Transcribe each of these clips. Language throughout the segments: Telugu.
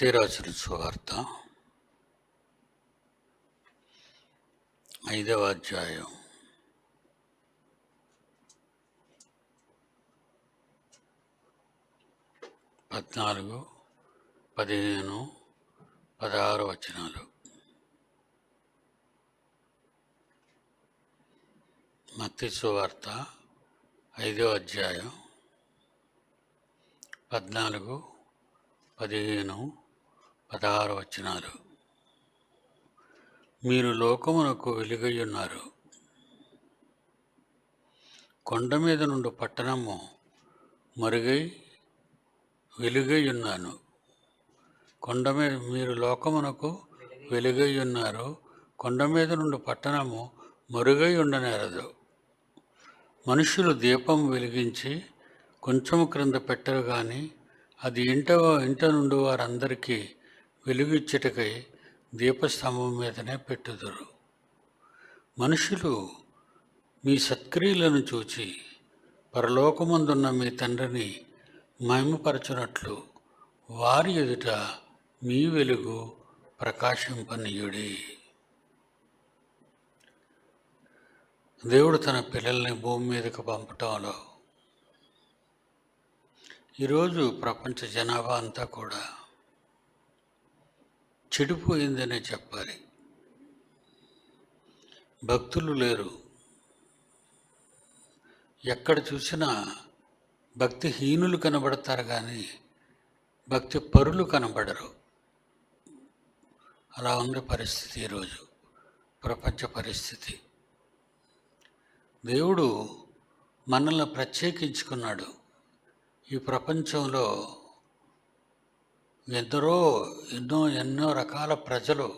మత్తే సువార్త ఐదవ అధ్యాయం. పద్నాలుగు పదిహేను పదహారు వచనాలు. మత్తి సువార్త ఐదవ అధ్యాయం. పద్నాలుగు పదిహేను పదహారు వచనాలు మీరు లోకమునకు వెలుగయ్యున్నారు. కొండ మీద నుండి పట్టణము మరుగై వెలుగై ఉన్నాను కొండ మీద మీరు లోకమునకు వెలుగై ఉన్నారు కొండ మీద నుండి పట్టణము మరుగై ఉండనేరదు. మనుషులు దీపం వెలిగించి కొంచెం క్రింద పెట్టరు కానీ అది ఇంట ఇంట నుండి వారందరికీ వెలుగిచ్చుటకై దీపస్తంభం మీదనే పెట్టుదురు. మనుషులు మీ సత్క్రియలను చూచి పరలోకమందున్న మీ తండ్రిని మహిమపరచునట్లు వారి ఎదుట మీ వెలుగు ప్రకాశింపనీయుడి. దేవుడు తన పిల్లల్ని భూమి మీదకు పంపటంలో ఈరోజు ప్రపంచ జనాభా అంతా కూడా చెడిపోయిందనే చెప్పాలి. భక్తులు లేరు. ఎక్కడ చూసినా భక్తిహీనులు కనబడతారు కానీ భక్తి పరులు కనబడరు. అలా ఉంది పరిస్థితి ఈరోజు ప్రపంచ పరిస్థితి. దేవుడు మనల్ని ప్రత్యేకించుకున్నాడు. ఈ ప్రపంచంలో ఎందరో ఎన్నో ఎన్నో రకాల ప్రజలు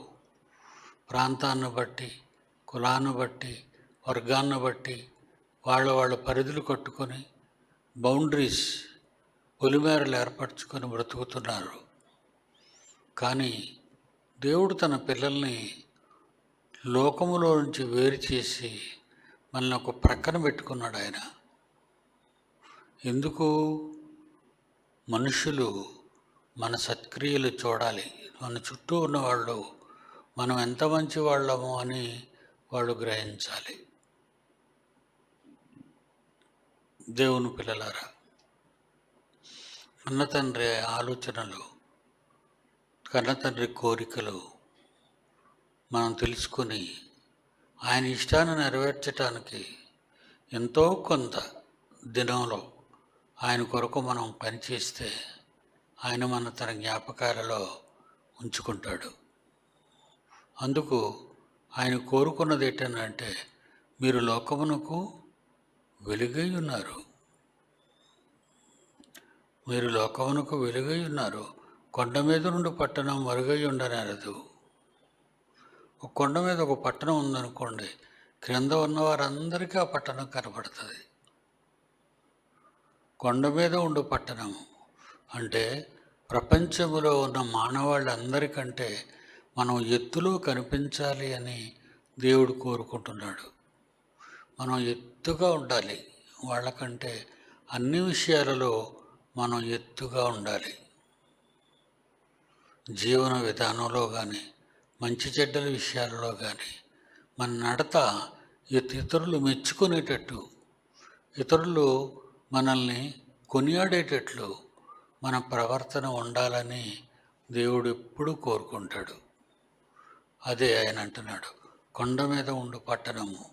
ప్రాంతాన్ని బట్టి కులాన్ని బట్టి వర్గాన్ని బట్టి వాళ్ళ వాళ్ళ పరిధులు కట్టుకొని బౌండరీస్ పొలిమేరలు ఏర్పరచుకొని బ్రతుకుతున్నారు. కానీ దేవుడు తన పిల్లల్ని లోకములో నుంచి వేరు చేసి మనల్ని ఒక ప్రక్కన పెట్టుకున్నాడు ఆయన. ఎందుకు? మనుషులు మన సత్క్రియలు చూడాలి. మన చుట్టూ ఉన్న వాళ్ళు మనం ఎంత మంచి వాళ్ళము అని వాళ్ళు గ్రహించాలి. దేవుని పిల్లలారా కన్న తండ్రి ఆలోచనలు కన్న తండ్రి కోరికలు మనం తెలుసుకొని ఆయన ఇష్టాన్ని నెరవేర్చటానికి ఎంతో కొంత దినంలో ఆయన కొరకు మనం పనిచేస్తే ఆయన మన తన జ్ఞాపకాలలో ఉంచుకుంటాడు. అందుకు ఆయన కోరుకున్నది ఏంటంటే మీరు లోకమునకు వెలుగై ఉన్నారు. మీరు లోకమునకు వెలుగై ఉన్నారు. కొండ మీద నుండి పట్టణం మరుగై ఉండనరదు. ఒక కొండ మీద ఒక పట్టణం ఉందనుకోండి క్రింద ఉన్న వారందరికీ ఆ పట్టణం కనబడుతుంది కొండ మీద ఉండు పట్టణం అంటే ప్రపంచంలో ఉన్న మానవాళ్ళందరికంటే మనం ఎత్తులో కనిపించాలి అని దేవుడు కోరుకుంటున్నాడు. మనం ఎత్తుగా ఉండాలి. వాళ్ళకంటే అన్ని విషయాలలో మనం ఎత్తుగా ఉండాలి. జీవన విధానంలో కానీ మంచి చెడ్డల విషయాలలో కానీ మన నడత ఇతరులు మెచ్చుకునేటట్టు ఇతరులు మనల్ని కొనియాడేటట్లు మన ప్రవర్తన ఉండాలని దేవుడు ఎప్పుడూ కోరుకుంటాడు. అదే ఆయన అంటున్నాడు. కొండ మీద ఉండు పట్టణము.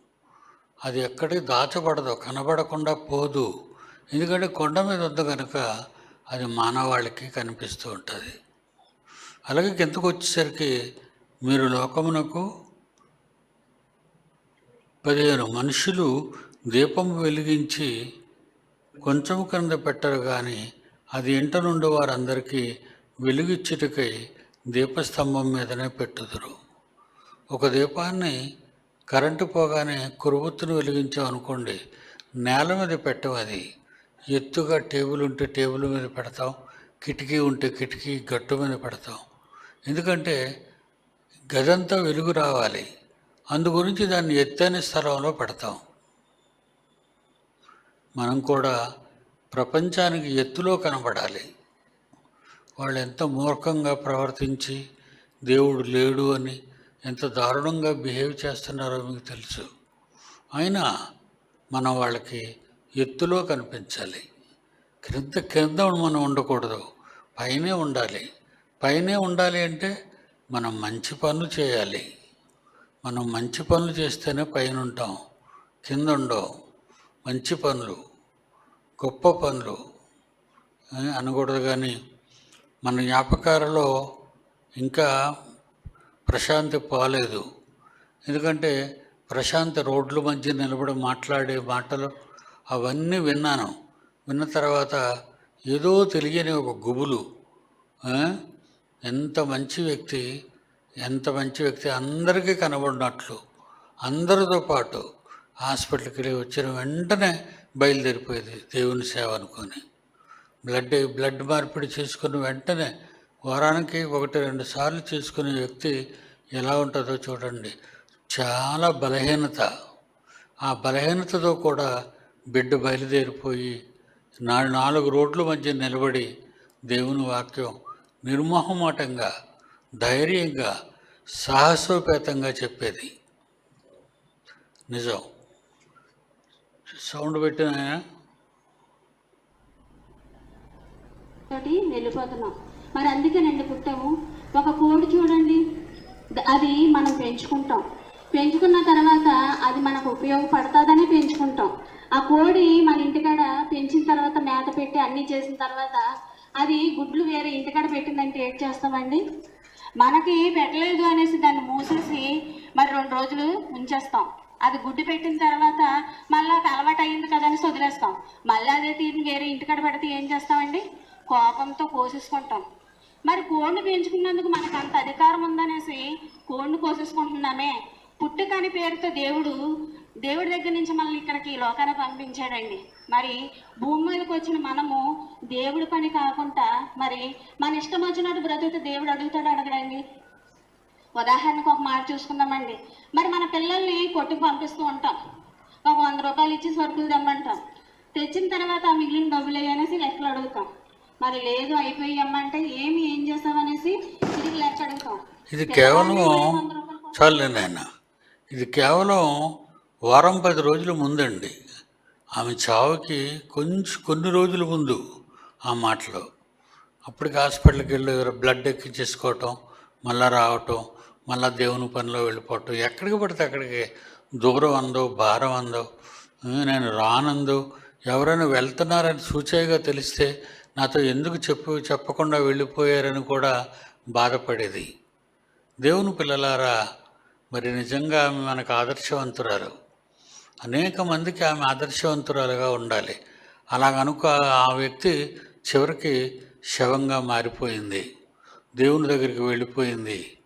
అది ఎక్కడికి దాచబడదు కనబడకుండా పోదు. ఎందుకంటే కొండ మీద ఉంది కనుక అది మానవాళికి కనిపిస్తూ ఉంటుంది. అలాగే కిందకు వచ్చేసరికి మీరు లోకమునకు పదిహేను మనుషులు దీపం వెలిగించి కొంచెం కింద పెట్టరు కానీ అది ఇంట నుండి వారందరికీ వెలుగిచ్చుటకై దీపస్తంభం మీదనే పెట్టుదురు. ఒక దీపాన్ని కరెంటు పోగానే కురుబుత్తును వెలిగించామనుకోండి నేల మీద పెట్టం అది. ఎత్తుగా టేబుల్ ఉంటే టేబుల్ మీద పెడతాం కిటికీ ఉంటే కిటికీ గట్టు మీద పెడతాం. ఎందుకంటే గదంతా వెలుగు రావాలి అందు గురించి దాన్ని ఎత్తైన స్థలంలో పెడతాం. మనం కూడా ప్రపంచానికి ఎత్తులో కనబడాలి. వాళ్ళు ఎంత మూర్ఖంగా ప్రవర్తించి దేవుడు లేడు అని ఎంత దారుణంగా బిహేవ్ చేస్తున్నారో మీకు తెలుసు. అయినా మనం వాళ్ళకి ఎత్తులో కనిపించాలి. క్రింద క్రింద మనం ఉండకూడదు. పైనే ఉండాలి. పైనే ఉండాలి అంటే మనం మంచి పనులు చేయాలి. మనం మంచి పనులు చేస్తేనే పైన ఉంటాం కింద ఉండవు మంచి పనులు. గొప్ప పనులు అనకూడదు కానీ మన జ్ఞాపకాలలో ఇంకా ప్రశాంతి పోలేదు. ఎందుకంటే ప్రశాంత రోడ్ల మధ్య నిలబడి మాట్లాడే మాటలు అవన్నీ విన్నాను. విన్న తర్వాత ఏదో తెలియని ఒక గుబులు ఎంత మంచి వ్యక్తి ఎంత మంచి వ్యక్తి అందరికీ కనబడినట్లు అందరితో పాటు హాస్పిటల్కి వెళ్ళి వచ్చిన వెంటనే బయలుదేరిపోయేది దేవుని సేవ అనుకొని. బ్లడ్ బ్లడ్ మార్పిడి చేసుకున్న వెంటనే వారానికి ఒకటి రెండు సార్లు చేసుకునే వ్యక్తి ఎలా ఉంటుందో చూడండి. చాలా బలహీనత. ఆ బలహీనతతో కూడా బిడ్డ బయలుదేరిపోయి నా నాలుగు రోడ్ల మధ్య నిలబడి దేవుని వాక్యం నిర్మోహమాటంగా ధైర్యంగా సాహసోపేతంగా చెప్పేది. నిజం. సౌండ్ పెట్టినా తోటి వెళ్ళిపోతున్నాం. మరి అందుకేనండి పుట్టాము. ఒక కోడి చూడండి. అది మనం పెంచుకుంటాం. పెంచుకున్న తర్వాత అది మనకు ఉపయోగపడుతుందని పెంచుకుంటాం. ఆ కోడి మన ఇంటికాడ పెంచిన తర్వాత మేత పెట్టి అన్నీ చేసిన తర్వాత అది గుడ్లు వేరే ఇంటికాడ పెట్టిందంటే ఏం చేస్తామండి. మనకి పెట్టలేదు అనేసి దాన్ని మూసేసి మరి రెండు రోజులు ఉంచేస్తాం. అది గుడ్డు పెట్టిన తర్వాత చేసి వదిలేస్తాం. మళ్ళీ అదే తీరిని వేరే ఇంటికాడ పెడితే ఏం చేస్తామండి? కోపంతో కోసేసుకుంటాం. మరి కోడిని పెంచుకున్నందుకు మనకు అంత అధికారం ఉందనేసి కోడిని కోసేసుకుంటున్నామే. పుట్టుకని పేరుతో దేవుడు దేవుడి దగ్గర నుంచి మనల్ని ఇక్కడికి లోకాన్ని పంపించాడండి. మరి భూమి మీదకి వచ్చిన మనము దేవుడి పని కాకుండా మరి మన ఇష్టం వచ్చినట్టు బ్రతుకుతే దేవుడు అడుగుతాడు అడగడండి. ఉదాహరణకు ఒక మాట చూసుకుందామండి. మరి మన పిల్లల్ని కొట్టుకు పంపిస్తూ ఉంటాం. ఒక వంద రూపాయలు ఇచ్చి సరుకులు తెమ్మంటాం. తెచ్చిన తర్వాత ఆ మిగిలిన డబ్బులు అనేసి లెక్కలు అడుగుతాం. మరి లేదు అయిపోయి అమ్మంటే ఏమి ఏం చేస్తామనేసి తిరిగి లెక్క అడుగుతాం. ఇది కేవలం చాలే నాయన. ఇది కేవలం వారం పది రోజుల ముందండి. ఆమె చావుకి కొంచెం కొన్ని రోజుల ముందు ఆ మాటలు. అప్పటికి హాస్పిటల్కి వెళ్ళి బ్లడ్ ఎక్కించేసుకోవటం మళ్ళా రావటం మళ్ళా దేవుని పనిలో వెళ్ళిపోవటం ఎక్కడికి పడితే అక్కడికి దూరం అందో భారం అందో నేను రానందు ఎవరైనా వెళ్తున్నారని సూచయగా తెలిస్తే నాతో ఎందుకు చెప్పు చెప్పకుండా వెళ్ళిపోయారని కూడా బాధపడేది. దేవుని పిల్లలారా మరి నిజంగా ఆమె మనకు ఆదర్శవంతురాలు. అనేక మందికి ఆమె ఆదర్శవంతురాలుగా ఉండాలి. అలాగనుక ఆ వ్యక్తి చివరికి శవంగా మారిపోయింది. దేవుని దగ్గరికి వెళ్ళిపోయింది.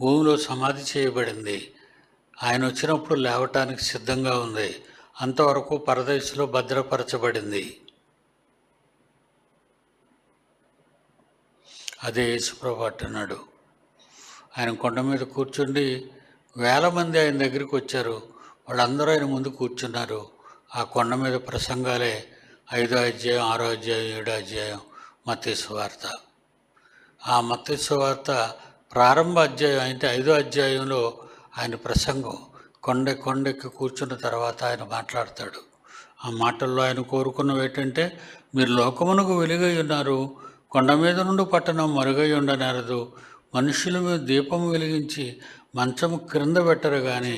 భూమిలో సమాధి చేయబడింది. ఆయన వచ్చినప్పుడు లేవటానికి సిద్ధంగా ఉంది. అంతవరకు పరదేశంలో భద్రపరచబడింది. అదే యేసుప్రభు అంటున్నాడు ఆయన కొండ మీద కూర్చుండి వేల మంది ఆయన దగ్గరికి వచ్చారు. వాళ్ళందరూ ఆయన ముందు కూర్చున్నారు. ఆ కొండ మీద ప్రసంగాలే ఐదో అధ్యాయం ఆరో అధ్యాయం ఏడో అధ్యాయం మత్తయి వార్త. ఆ మత్తయి వార్త ప్రారంభ అధ్యాయం అయితే ఐదో అధ్యాయంలో ఆయన ప్రసంగం కొండ కొండెక్కి కూర్చున్న తర్వాత ఆయన మాట్లాడతాడు. ఆ మాటల్లో ఆయన కోరుకున్నవి ఏంటంటే మీరు లోకమునకు వెలుగై ఉన్నారు. కొండ మీద నుండి పట్టణం మరుగై ఉండనేరదు. మనుషుల మీద దీపం వెలిగించి మంచము క్రింద పెట్టరు కానీ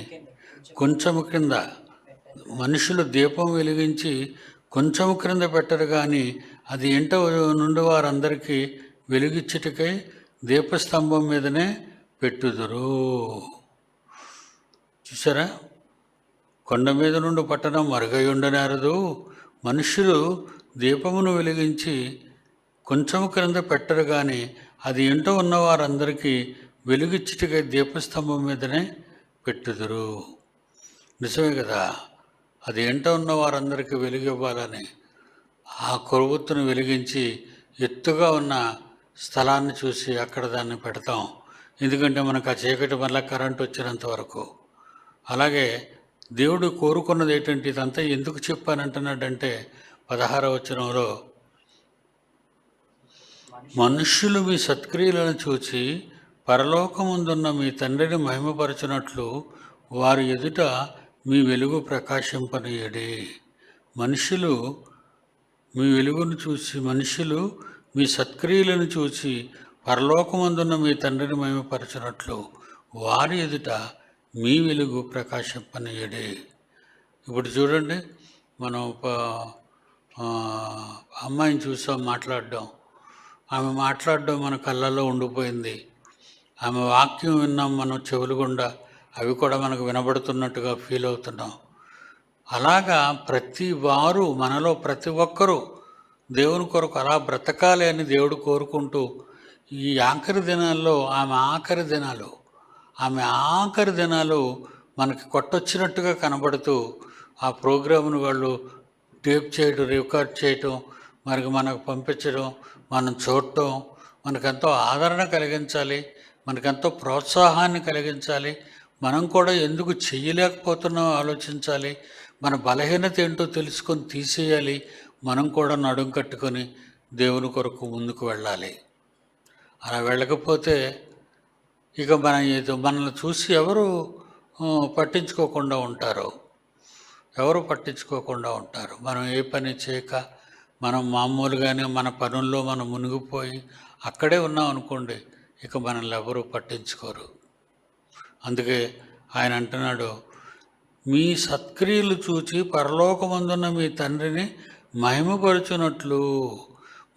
కొంచెము క్రింద. మనుషులు దీపం వెలిగించి కొంచెము క్రింద పెట్టరు కానీ అది ఏంటో నుండి వారందరికీ వెలిగించుటకై దీపస్తంభం మీదనే పెట్టుదురు. చూసారా కొండ మీద నుండి పట్టణం మరుగై మనుష్యులు మనుషులు దీపమును వెలిగించి కొంచెం క్రింద పెట్టరు కానీ అది ఇంట ఉన్న వారందరికీ వెలుగిచ్చుటకై దీపస్తంభం మీదనే పెట్టుదురు. నిజమే కదా? అది ఇంట ఉన్న వారందరికీ వెలుగివ్వాలని. ఆ కొరువుత్తును వెలిగించి ఎత్తుగా ఉన్న స్థలాన్ని చూసి అక్కడ దాన్ని పెడతాం. ఎందుకంటే మనకు ఆ చీకటి వల్ల కరెంట్ వచ్చినంత వరకు. అలాగే దేవుడు కోరుకున్నది ఏంటంటే ఇదంతా ఎందుకు చెప్పానంటున్నాడంటే పదహార వచనంలో మనుష్యులు మీ సత్క్రియలను చూచి పరలోకముందున్న మీ తండ్రిని మహిమపరచునట్లు వారి ఎదుట మీ వెలుగు ప్రకాశింపనీయడి. మనుషులు మీ వెలుగును చూసి మనుషులు మీ సత్క్రియలను చూసి పరలోకమందున్న మీ తండ్రిని మహిమపరచునట్లు వారి ఎదుట మీ వెలుగు ప్రకాశింపనీయడే ఇప్పుడు చూడండి మనం అమ్మాయిని చూసాం మాట్లాడడం. ఆమె మాట్లాడడం మన కళ్ళల్లో ఉండిపోయింది. ఆమె వాక్యం విన్నాం మనం చెవులు గుండా. అవి కూడా మనకు వినబడుతున్నట్టుగా ఫీల్ అవుతున్నాం. అలాగా ప్రతి వారు మనలో ప్రతి ఒక్కరూ దేవుని కొరకు అలా బ్రతకాలి అని దేవుడు కోరుకుంటూ ఈ ఆఖరి దినాల్లో ఆమె ఆఖరి దినాలు ఆమె ఆఖరి దినాలు మనకి కొట్టొచ్చినట్టుగా కనబడుతూ ఆ ప్రోగ్రామ్ను వాళ్ళు టేప్ చేయడం రికార్డ్ చేయటం మనకి మనకు పంపించడం మనం చూడటం మనకెంతో ఆదరణ కలిగించాలి మనకెంతో ప్రోత్సాహాన్ని కలిగించాలి మనం కూడా ఎందుకు చెయ్యలేకపోతున్నామో ఆలోచించాలి మన బలహీనత ఏంటో తెలుసుకొని తీసేయాలి మనం కూడా నడుం కట్టుకొని దేవుని కొరకు ముందుకు వెళ్ళాలి. అలా వెళ్ళకపోతే ఇక మన ఏదో మనల్ని చూసి ఎవరు పట్టించుకోకుండా ఉంటారు ఎవరు పట్టించుకోకుండా ఉంటారు? మనం ఏ పని చేయక మనం మామూలుగానే మన పనుల్లో మనం మునిగిపోయి అక్కడే ఉన్నాం అనుకోండి ఇక మనల్ని ఎవరు పట్టించుకోరు. అందుకే ఆయన అంటున్నాడు మీ సత్క్రియలు చూచి పరలోకమందున్న మీ తండ్రిని మహిమపరుచున్నట్లు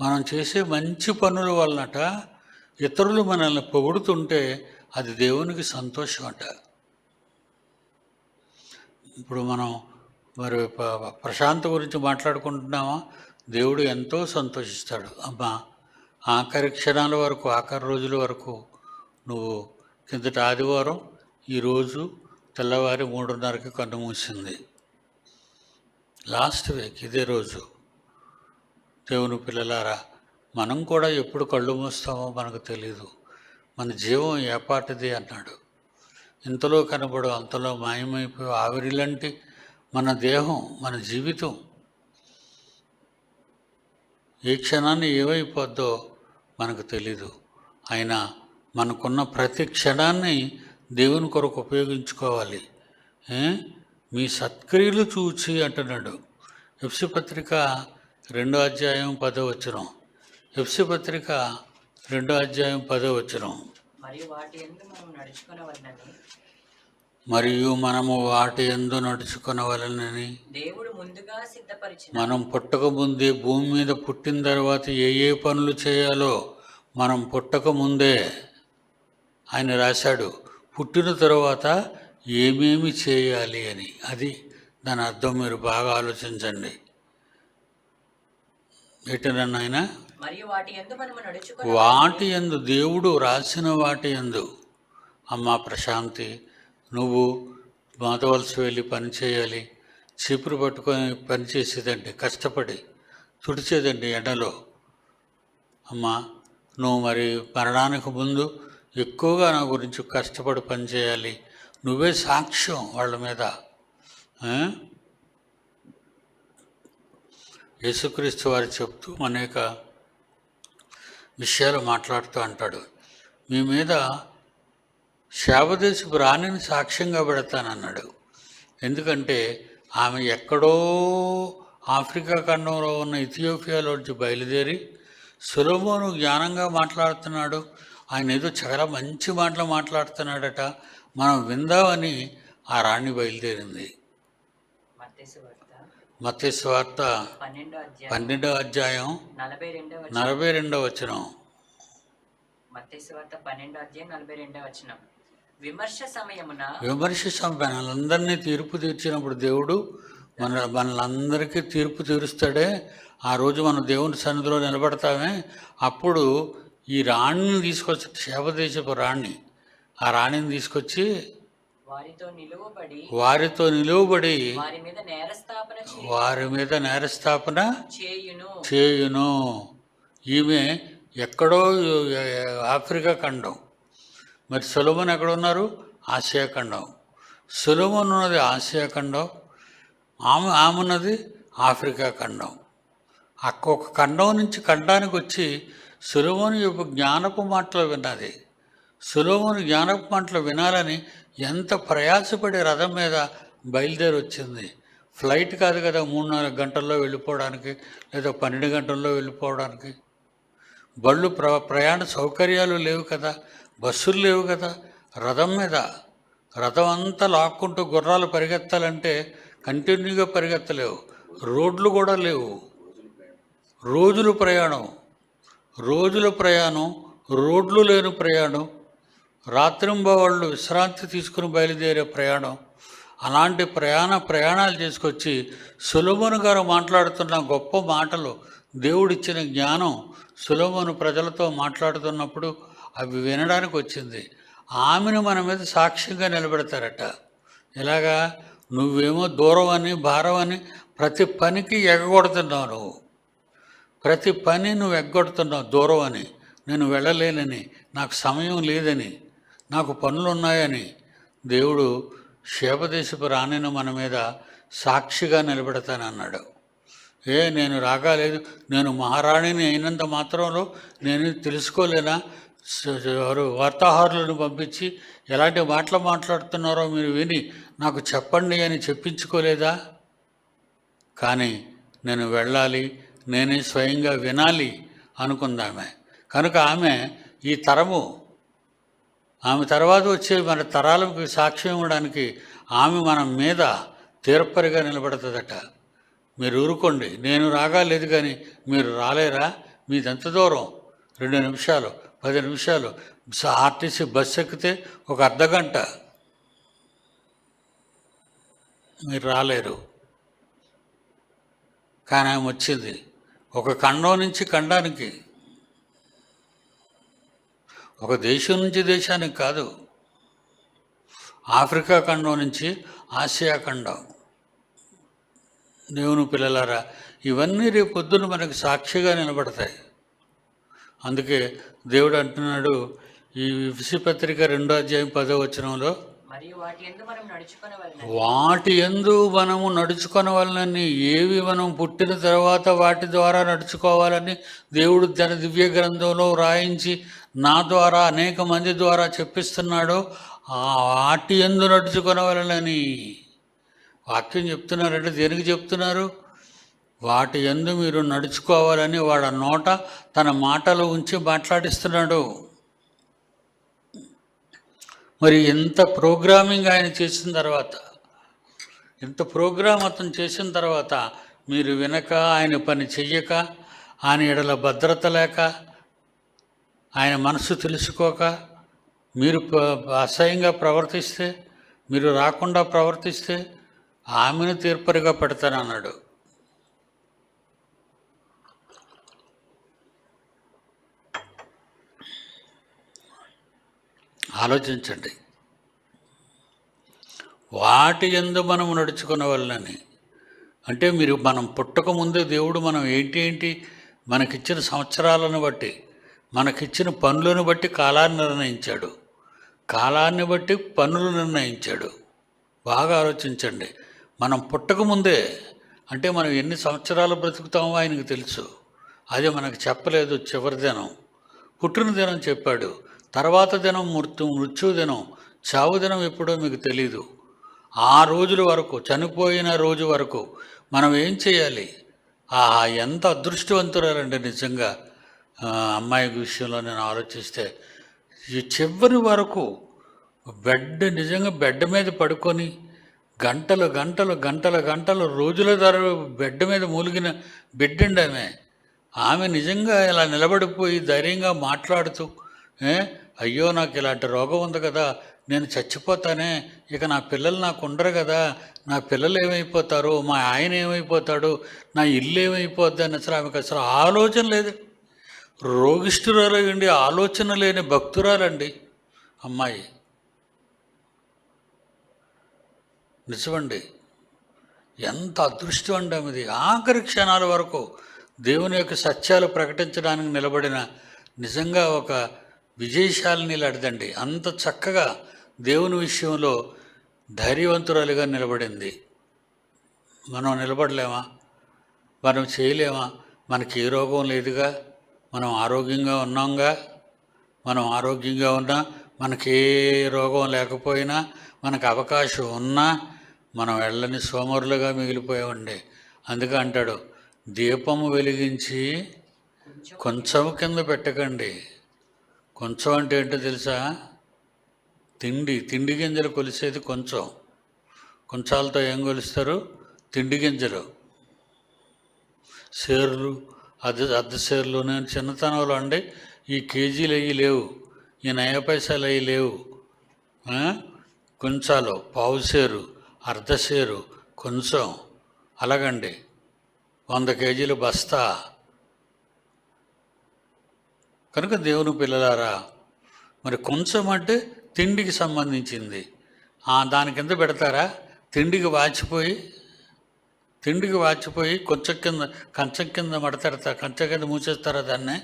మనం చేసే మంచి పనుల వలనట ఇతరులు మనల్ని పొగుడుతుంటే అది దేవునికి సంతోషం అంట. ఇప్పుడు మనం మరి ప్రశాంత ప్రశాంత్ గురించి మాట్లాడుకుంటున్నామా? దేవుడు ఎంతో సంతోషిస్తాడు. అమ్మా ఆఖరి క్షణాల వరకు ఆఖరి రోజుల వరకు నువ్వు కిందట ఆదివారం ఈరోజు తెల్లవారి మూడున్నరకి కన్ను మూసింది. లాస్ట్ వీక్ ఇదే రోజు. దేవుని పిల్లలారా మనం కూడా ఎప్పుడు కళ్ళు మూస్తామో మనకు తెలియదు మన జీవం ఏపాటిది అన్నాడు. ఇంతలో కనబడు అంతలో మాయమైపోయి ఆవిరిలాంటి మన దేహం మన జీవితం. ఏ క్షణాన్ని ఏమైపోద్దో మనకు తెలీదు. అయినా మనకున్న ప్రతి క్షణాన్ని దేవుని కొరకు ఉపయోగించుకోవాలి. మీ సత్క్రియలు చూచి అంటున్నాడు. ఎఫ్సి పత్రిక రెండో అధ్యాయం పదో వచ్చినాం ఎఫ్సి పత్రిక రెండో అధ్యాయం పదో వచనం. మరియు మనము వాటి ఎందు నడుచుకునవలనని దేవుడు ముందుగా సిద్ధపరిచిన మనం పుట్టక ముందే భూమి మీద పుట్టిన తర్వాత ఏ ఏ పనులు చేయాలో మనం పుట్టక ముందే ఆయన రాశాడు. పుట్టిన తర్వాత ఏమేమి చేయాలి అని. అది దాని అర్థం మీరు బాగా ఆలోచించండి. ఆయన మరియు వాటి ఎందు మనము వాటి దేవుడు రాసిన వాటి ఎందు అమ్మ ప్రశాంతి నువ్వు మాతవలసి వెళ్ళి పని చేయాలి. చీపురు పట్టుకొని పని చేసేదండి కష్టపడి తుడిచేదండి ఎండలో. అమ్మా నువ్వు మరి మరణానికి ముందు ఎక్కువగా నా గురించి కష్టపడి పని చేయాలి. నువ్వే సాక్ష్యం వాళ్ళ మీద. యేసుక్రీస్తు వారు చెప్తూ అనేక విషయాలు మాట్లాడుతూ అంటాడు. మీ మీద శాపదేశపు రాణిని సాక్ష్యంగా పెడతానన్నాడు. ఎందుకంటే ఆమె ఎక్కడో ఆఫ్రికా ఖండంలో ఉన్న ఇథియోపియాలోంచి బయలుదేరి సులభోను జ్ఞానంగా మాట్లాడుతున్నాడు. ఆయన ఏదో చాలా మంచి మాటలు మాట్లాడుతున్నాడట. మనం విందామని ఆ రాణి బయలుదేరింది. వార్త మత్స్య వార్త పన్నెండో అధ్యాయం నలభై రెండవ వచనం. నలభై రెండవ వచనం. మత్తేసు వార్త పన్నెండో అధ్యాయం నలభై రెండవ వచనం. విమర్శ సమయమున విమర్శ తీర్పు తీర్చినప్పుడు దేవుడు మన మనలందరికీ తీర్పు తీరుస్తాడే. ఆ రోజు మనం దేవుని సన్నిధిలో నిలబడతామే. అప్పుడు ఈ రాణిని తీసుకొచ్చి శేపదేశపు రాణి ఆ రాణిని తీసుకొచ్చి వారితో నిలువబడి వారితో నిలువబడి వారి మీద నేరస్థాపన చే- వారి మీద నేరస్థాపన చేయును. చేయును. ఈమె ఎక్కడో ఆఫ్రికా ఖండం. మరి సొలమన్ ఎక్కడ ఉన్నారు ఆసియా ఖండం. సొలమన్ ఉన్నది ఆసియా ఖండం. ఆమె ఆమె ఉన్నది ఆఫ్రికా ఖండం. అక్క ఒక ఖండం నుంచి ఖండానికి వచ్చి సులోమోను యొక్క జ్ఞానపు మాటలు విన్నది. సులోమును జ్ఞానపు మాటలు వినాలని ఎంత ప్రయాసపడి రథం మీద బయలుదేరి వచ్చింది ఫ్లైట్ కాదు కదా మూడు నాలుగు గంటల్లో వెళ్ళిపోవడానికి లేదా పన్నెండు గంటల్లో వెళ్ళిపోవడానికి. బళ్ళు ప్ర ప్రయాణ సౌకర్యాలు లేవు కదా బస్సులు లేవు కదా రథం మీద. రథం అంతా లాక్కుంటూ గుర్రాలు పరిగెత్తాలంటే కంటిన్యూగా పరిగెత్తలేవు. రోడ్లు కూడా లేవు. రోజులు ప్రయాణం. రోజుల ప్రయాణం రోడ్లు లేని ప్రయాణం. రాత్రింబవాళ్ళు విశ్రాంతి తీసుకుని బయలుదేరే ప్రయాణం. అలాంటి ప్రయాణ ప్రయాణాలు చేసుకొచ్చి సులభను గారు మాట్లాడుతున్న గొప్ప మాటలు దేవుడిచ్చిన జ్ఞానం సులభను ప్రజలతో మాట్లాడుతున్నప్పుడు అవి వినడానికి వచ్చింది. ఆమెను మన మీద సాక్ష్యంగా నిలబెడతారట. ఇలాగా నువ్వేమో దూరం అని భారం అని ప్రతి పనికి ఎగగొడుతున్నావు నువ్వు. ప్రతి పని నువ్వు ఎగ్గొడుతున్నావు దూరం అని నేను వెళ్ళలేనని నాకు సమయం లేదని. నాకు పనులున్నాయని దేవుడు శేపదేశపు రాణిని మన మీద సాక్షిగా నిలబెడతానన్నాడు. ఏ నేను రాగాలేదు. నేను మహారాణిని అయినంత మాత్రంలో నేను తెలుసుకోలేనా? వారు వార్తాహారులను వార్తాహరులను పంపించి ఎలాంటి మాటలు మాట్లాడుతున్నారో మీరు విని నాకు చెప్పండి అని చెప్పించుకోలేదా? కానీ నేను వెళ్ళాలి. నేనే స్వయంగా వినాలి అనుకుందామె. కనుక ఆమె ఈ తరము ఆమె తర్వాత వచ్చే మన తరాలకు సాక్ష్యం ఇవ్వడానికి ఆమె మన మీద తీర్పరిగా నిలబడుతుందట. మీరు ఊరుకోండి. నేను రాగాలేదు కానీ మీరు రాలేరా? మీదెంత దూరం? రెండు నిమిషాలు పది నిమిషాలు. ఆర్టీసీ బస్సు ఎక్కితే ఒక అర్ధ గంట. మీరు రాలేరు. కానీ ఆమె వచ్చింది. ఒక ఖండం నుంచి ఖండానికి ఒక దేశం నుంచి దేశానికి కాదు. ఆఫ్రికా ఖండం నుంచి ఆసియా ఖండం. దేవుని పిల్లలారా ఇవన్నీ రేపు పొద్దున్న మనకు సాక్షిగా నిలబడతాయి. అందుకే దేవుడు అంటున్నాడు ఈ విసిపత్రిక రెండో అధ్యాయం పదో వచనంలో వాటి ఎందు మనము నడుచుకొనవలనని ఏవి మనం పుట్టిన తర్వాత వాటి ద్వారా నడుచుకోవాలని దేవుడు తన దివ్య గ్రంథంలో వ్రాయించి నా ద్వారా అనేక మంది ద్వారా చెప్పిస్తున్నాడో. ఆ వాటి ఎందు నడుచుకొనవలనని వాక్యం చెప్తున్నారంటే దేనికి చెప్తున్నారు? వాటి ఎందు మీరు నడుచుకోవాలని వాడ నోట తన మాటలు ఉంచి మాట్లాడిస్తున్నాడు. మరి ఎంత ప్రోగ్రామింగ్ ఆయన చేసిన తర్వాత ఇంత ప్రోగ్రామ్ అతను చేసిన తర్వాత మీరు వినక ఆయన పని చెయ్యక ఆయన ఎడల భద్రత లేక ఆయన మనసు తెలుసుకోక మీరు అసహ్యంగా ప్రవర్తిస్తే మీరు రాకుండా ప్రవర్తిస్తే ఆమెను తీర్పరిగా పెడతానన్నాడు. ఆలోచించండి. వాటి ఎందు మనం నడుచుకున్న వల్లని అంటే మీరు మనం పుట్టక ముందే దేవుడు మనం ఏంటి ఏంటి మనకిచ్చిన సంవత్సరాలను బట్టి మనకిచ్చిన పనులను బట్టి కాలాన్ని నిర్ణయించాడు. కాలాన్ని బట్టి పనులు నిర్ణయించాడు. బాగా ఆలోచించండి. మనం పుట్టక ముందే అంటే మనం ఎన్ని సంవత్సరాలు బ్రతుకుతామో ఆయనకు తెలుసు. అది మనకు చెప్పలేదు చివరి దినం. పుట్టిన దినం చెప్పాడు. తర్వాత దినం మృత్యు మృత్యుదినం చావు దినం ఎప్పుడో మీకు తెలీదు. ఆ రోజుల వరకు చనిపోయిన రోజు వరకు మనం ఏం చేయాలి? ఆ ఎంత అదృష్టవంతురాలండి నిజంగా. అమ్మాయి విషయంలో నేను ఆలోచిస్తే ఈ చివరి వరకు బెడ్ నిజంగా బెడ్ మీద పడుకొని గంటలు గంటలు గంటలు గంటలు రోజుల ధర బెడ్ మీద మూలిగిన బిడ్డండి ఆమె ఆమె నిజంగా ఇలా నిలబడిపోయి ధైర్యంగా మాట్లాడుతూ అయ్యో నాకు ఇలాంటి రోగం ఉంది కదా. నేను చచ్చిపోతానే. ఇక నా పిల్లలు నాకు ఉండరు కదా. నా పిల్లలు ఏమైపోతారు? మా ఆయన ఏమైపోతాడు? నా ఇల్లు ఏమైపోద్ది అని అసలు ఆమెకు అసలు ఆలోచన లేదు. రోగిష్ఠురాలండి ఆలోచన లేని భక్తురాలండి. అమ్మాయి. నిజమండి. ఎంత అదృష్టం అండి ఆమెది. ఆఖరి క్షణాల వరకు దేవుని యొక్క సత్యాలు ప్రకటించడానికి నిలబడిన నిజంగా ఒక విజయశాలిని లాంటిదండి. అంత చక్కగా దేవుని విషయంలో ధైర్యవంతురాలుగా నిలబడింది. మనం నిలబడలేమా? మనం చేయలేమా? మనకి ఏ రోగం లేదుగా? మనం ఆరోగ్యంగా ఉన్నాంగా? మనం ఆరోగ్యంగా ఉన్నా మనకి ఏ రోగం లేకపోయినా మనకు అవకాశం ఉన్నా మనం వెళ్ళని సోమరులుగా మిగిలిపోయామండి. అందుకే అంటాడు దీపము వెలిగించి కొంచెం కింద పెట్టకండి. కొంచెం అంటే ఏంటో తెలుసా? తిండి తిండి గింజలు కొలిసేది కొంచెం. కొంచాలతో ఏం కొలుస్తారు? తిండి గింజలు. షేర్లు అద్దె అద్దె షేర్లు నేను చిన్నతనంలో అండి ఈ కేజీలు అయ్యి లేవు. ఈ నయ పైసలు అయ్యి లేవు. కొంచాలు పావు షేరు అర్ధ షేరు కొంచెం. అలాగండి. వంద కేజీలు బస్తా. కనుక దేవుని పిల్లలారా మరి కొంచెం అంటే తిండికి సంబంధించింది. దాని కింద పెడతారా? తిండికి వాచిపోయి తిండికి వాచిపోయి కొంచెం కింద కంచం కింద మడతెడతా కంచె కింద మూసేస్తారా దాన్ని?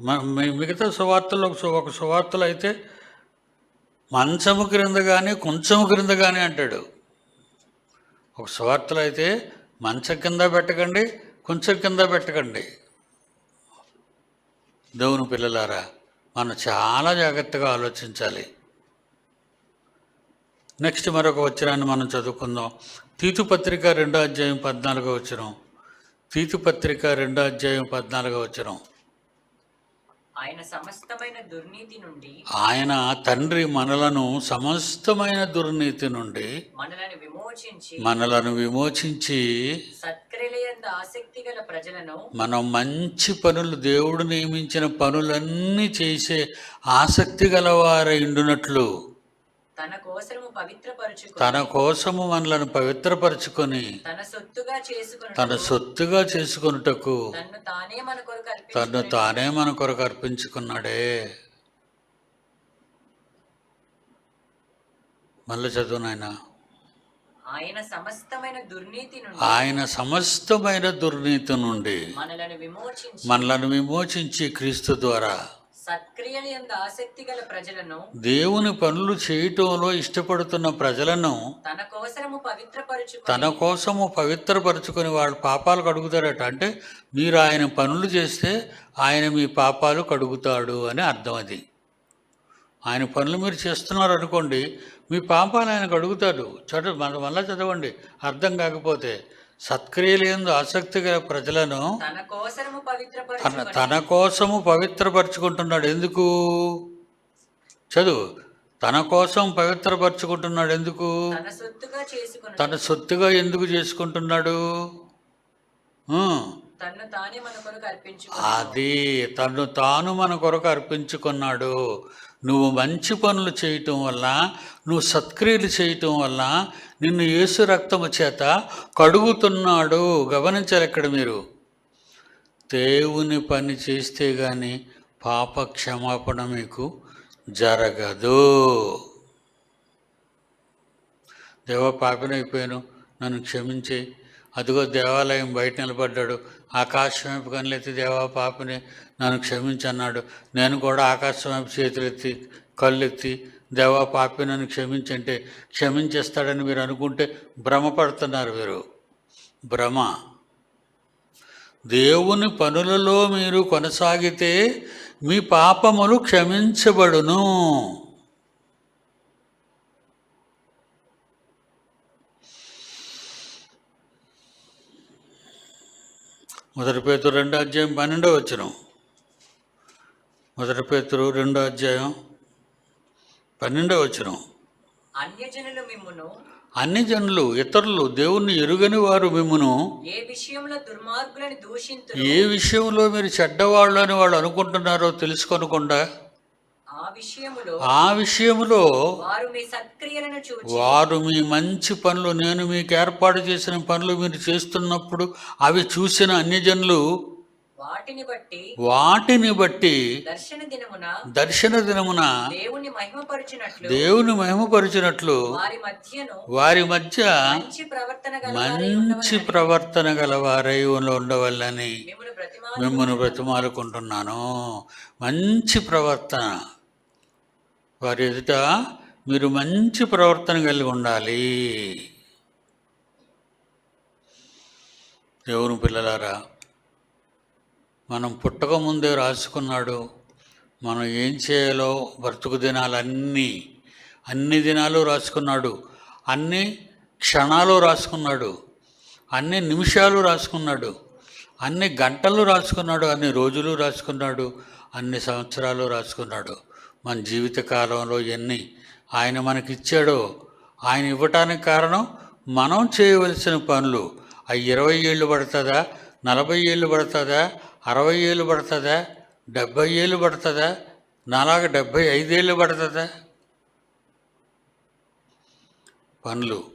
మ- మిగతా సువార్తలు ఒక ఒక సువార్తలు అయితే మంచము క్రింద కానీ కొంచెము క్రింద కానీ అంటాడు. ఒక సువార్తలు అయితే మంచం కింద పెట్టకండి కొంచెం కింద పెట్టకండి. దేవుని పిల్లలారా మనం చాలా జాగ్రత్తగా ఆలోచించాలి. నెక్స్ట్ మరొక వచనాన్ని మనం చదువుకుందాం. తీతుపత్రిక రెండో అధ్యాయం పద్నాలుగో వచ్చినాం తీతుపత్రిక రెండో అధ్యాయం పద్నాలుగో వచ్చినాం ఆయన సమస్తమైన దుర్నీతి నుండి ఆయన తండ్రి మనలను సమస్తమైన దుర్నీతి నుండి మనలను విమోచించి మనలను విమోచించి సత్క్రియలందు ఆసక్తి గల ప్రజలను మనం మంచి పనులు దేవుడు నియమించిన పనులన్నీ చేసే ఆసక్తి గలవారై ఉండునట్లు తన కోసము పవిత్రపరచుకుని తన కోసము మనలను పవిత్రపరచుకొని తన సొత్తుగా చేసుకుని తన సొత్తుగా చేసుకొనుటకు తన్ను తానే మన కొరకు తను తానే మన కొరకు అర్పించుకున్నాడే. మళ్ళీ చదువు నాయన. ఆయన సమస్తమైన దుర్నీతి నుండి ఆయన సమస్తమైన దుర్నీతి నుండి మనలను విమోచించి మనలను విమోచించి క్రీస్తు ద్వారా ఆసక్తి గల ప్రజలను దేవుని పనులు చేయటంలో ఇష్టపడుతున్న ప్రజలను తన కోసము తన కోసము పవిత్రపరచుకొని వాళ్ళ పాపాలు కడుగుతారట. అంటే మీరు ఆయన పనులు చేస్తే ఆయన మీ పాపాలు కడుగుతాడు అని అర్థం అది. ఆయన పనులు మీరు చేస్తున్నారు అనుకోండి మీ పాపాలు ఆయన కడుగుతాడు. చదువు మన మళ్ళా చదవండి. అర్థం కాకపోతే సత్క్రియలు ఎందు ఆసక్తి గల ప్రజలను తన కోసము పవిత్రపరచుకుంటున్నాడు. ఎందుకు? చదువు. తన కోసం పవిత్రపరచుకుంటున్నాడు. ఎందుకు? తన సొత్తుగా ఎందుకు చేసుకుంటున్నాడు? అది తను తాను మన కొరకు అర్పించుకున్నాడు. నువ్వు మంచి పనులు చేయటం వల్ల నువ్వు సత్క్రియలు చేయటం వల్ల నిన్ను యేసు రక్తము చేత కడుగుతున్నాడు. గమనించాలి ఇక్కడ మీరు? దేవుని పని చేస్తే గాని పాప క్షమాపణ మీకు జరగదు. దేవ పాపినైపోయాను. నన్ను క్షమించే. అదిగో దేవాలయం బయట నిలబడ్డాడు. ఆకాశం వైపు కనులెత్తి దేవా పాపిని నన్ను క్షమించన్నాడు. నేను కూడా ఆకాశం వైపు చేతులెత్తి కళ్ళెత్తి దేవా పాపి నన్ను క్షమించంటే క్షమించేస్తాడని మీరు అనుకుంటే భ్రమపడుతున్నారు మీరు. భ్రమ. దేవుని పనులలో మీరు కొనసాగితే మీ పాపములు క్షమించబడును. మొదటి పేతురు రెండో అధ్యాయం పన్నెండో వచ్చిన మొదటి పేతురు రెండో అధ్యాయం పన్నెండో వచ్చిన అన్యజనులు మిమ్మును. అన్ని జనులు ఇతరులు దేవుణ్ణి ఎరుగని వారు మిమ్మును. ఏ విషయంలో దుర్మార్గులని దూషింతురు? ఏ విషయంలో మీరు చెడ్డవాళ్ళు అని వాళ్ళు అనుకుంటున్నారో తెలుసుకొనకుండా ఆ విషయములో వారు మీ వారు మంచి పనులు నేను మీకు ఏర్పాటు చేసిన పనులు మీరు చేస్తున్నప్పుడు అవి చూసిన అన్యజనులు వాటిని బట్టి వాటిని బట్టి దర్శన దినమున దర్శన దినమున దేవుని మహిమపరిచినట్లు దేవుని మహిమపరిచినట్లు వారి మధ్యను వారి మధ్య మంచి ప్రవర్తన గల మంచి ప్రవర్తన గలవారై ఉండవల్లని మిమ్మల్ని ప్రతిమా మిమ్మల్ని బ్రతిమాలుకుంటున్నాను. మంచి ప్రవర్తన. వారి ఎదుట మీరు మంచి ప్రవర్తన కలిగి ఉండాలి. దేవుని పిల్లలారా మనం పుట్టక ముందే రాసుకున్నాడు మనం ఏం చేయాలో బ్రతుకు దినాలన్నీ అన్ని దినాలు రాసుకున్నాడు అన్ని క్షణాలు రాసుకున్నాడు అన్ని నిమిషాలు రాసుకున్నాడు అన్ని గంటలు రాసుకున్నాడు అన్ని రోజులు రాసుకున్నాడు అన్ని సంవత్సరాలు రాసుకున్నాడు. మన జీవిత కాలంలో ఎన్ని ఆయన మనకిచ్చాడో ఆయన ఇవ్వటానికి కారణం మనం చేయవలసిన పనులు. ఆ ఇరవై ఏళ్ళు పడుతుందా? నలభై ఏళ్ళు పడుతుందా? అరవై ఏళ్ళు పడుతుందా? డెబ్భై ఏళ్ళు పడుతుందా? నాలాగ డెబ్భై ఐదేళ్ళు పడుతుందా? పనులు.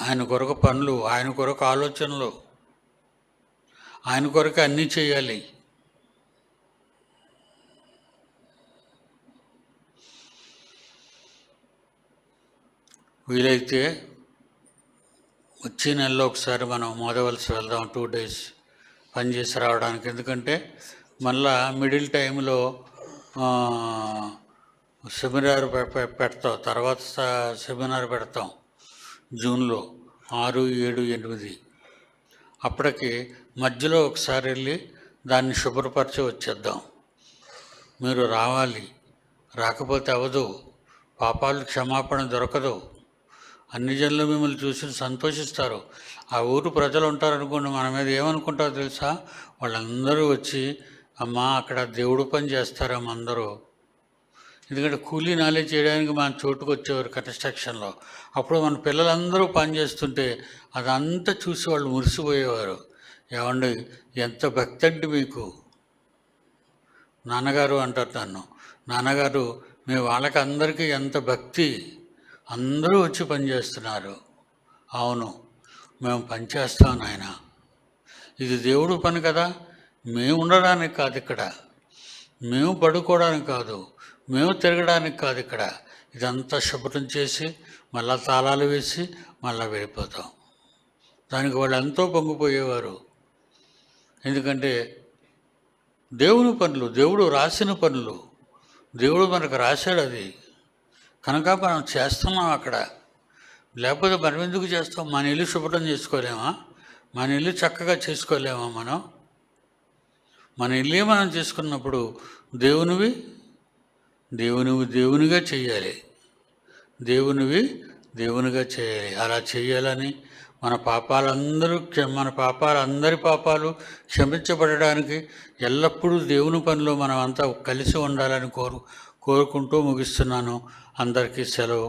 ఆయన కొరకు పనులు ఆయన కొరకు ఆలోచనలు. ఆయన కొరకు అన్నీ చేయాలి. వీలైతే వచ్చే నెలలో ఒకసారి మనం మోదవలసి వెళ్దాం టూ డేస్ పని చేసి రావడానికి. ఎందుకంటే మళ్ళా మిడిల్ టైంలో సెమినార్ పెడతాం. తర్వాత సెమినార్ పెడతాం జూన్లో ఆరు ఏడు ఎనిమిది. అప్పటికి మధ్యలో ఒకసారి వెళ్ళి దాన్ని శుభ్రపరిచి వచ్చేద్దాం. మీరు రావాలి. రాకపోతే అవదు. పాపాలు క్షమాపణ దొరకదు. అన్ని జనులు మిమ్మల్ని చూసి సంతోషిస్తారు. ఆ ఊరు ప్రజలు ఉంటారనుకోండి మన మీద ఏమనుకుంటారో తెలుసా? వాళ్ళందరూ వచ్చి అమ్మా అక్కడ దేవుడు పని చేస్తారమ్మ అందరూ ఎందుకంటే కూలీ నాలెడ్జ్ చేయడానికి మన చోటుకు వచ్చేవారు కన్స్ట్రక్షన్లో. అప్పుడు మన పిల్లలందరూ పని చేస్తుంటే అదంతా చూసి వాళ్ళు మురిసిపోయేవారు. ఏమండి ఎంత భక్తి అండి మీకు. నాన్నగారు అంటారు నన్ను నాన్నగారు మీ వాళ్ళకి అందరికీ ఎంత భక్తి. అందరూ వచ్చి పనిచేస్తున్నారు అవును మేము పనిచేస్తాం నాయన. ఇది దేవుడు పని కదా మేము ఉండడానికి కాదు ఇక్కడ. మేము పడుకోవడానికి కాదు మేము తిరగడానికి కాదు ఇక్కడ. ఇదంతా శుభ్రం చేసి మళ్ళా తాళాలు వేసి మళ్ళా వెళ్ళిపోతాం. దానికి వాళ్ళు ఎంతో పొంగిపోయేవారు. ఎందుకంటే దేవుని పనులు దేవుడు రాసిన పనులు దేవుడు మనకు రాశాడు అది. కనుక మనం చేస్తున్నాం అక్కడ. లేకపోతే మనం ఎందుకు చేస్తాం? మన ఇల్లు శుభ్రం చేసుకోలేమా? మన ఇల్లు చక్కగా చేసుకోలేమా మనం? మన ఇల్లే మనం చేసుకున్నప్పుడు దేవునివి దేవునివి దేవునిగా చేయాలి. దేవునివి దేవునిగా చేయాలి. అలా చేయాలని మన పాపాలందరూ మన పాపాలు అందరి పాపాలు క్షమించబడడానికి ఎల్లప్పుడూ దేవుని పనిలో మనం అంతా కలిసి ఉండాలని కోరు కోరుకుంటూ ముగిస్తున్నాను. అందరికీ సెలవు.